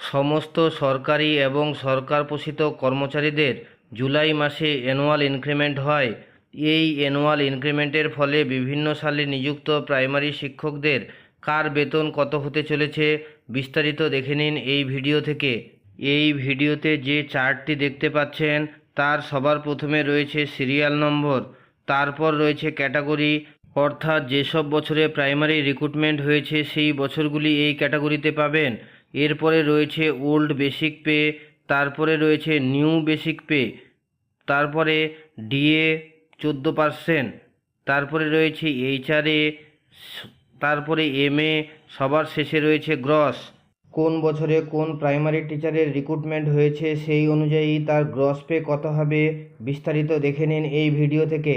সমস্ত সরকারি এবং সরকার পোষিত কর্মচারীদের জুলাই মাসে অ্যানুয়াল ইনক্রিমেন্ট হয়। এই অ্যানুয়াল ইনক্রিমেন্টের ফলে বিভিন্ন সালে নিযুক্ত প্রাইমারি শিক্ষকদের কার বেতন কত হতে চলেছে বিস্তারিত দেখে নিন এই ভিডিও থেকে। এই ভিডিওতে যে চার্টটি দেখতে পাচ্ছেন, তার সবার প্রথমে রয়েছে সিরিয়াল নম্বর। তারপর রয়েছে ক্যাটাগরি। অর্থাৎ যেসব বছরে প্রাইমারি রিক্রুটমেন্ট হয়েছে, সেই বছরগুলি এই ক্যাটাগরিতে পাবেন। এরপরে রয়েছে ওল্ড বেসিক পে, তারপরে রয়েছে নিউ বেসিক পে, তারপরে ডিএ চোদ্দ পার্সেন্ট, তারপরে রয়েছে এইচআরএ তারপরে এমএ, সবার শেষে রয়েছে গ্রস। কোন বছরে কোন প্রাইমারি টিচারের রিক্রুটমেন্ট হয়েছে সেই অনুযায়ী তার গ্রস পে কত হবে বিস্তারিত দেখে নিন এই ভিডিও থেকে।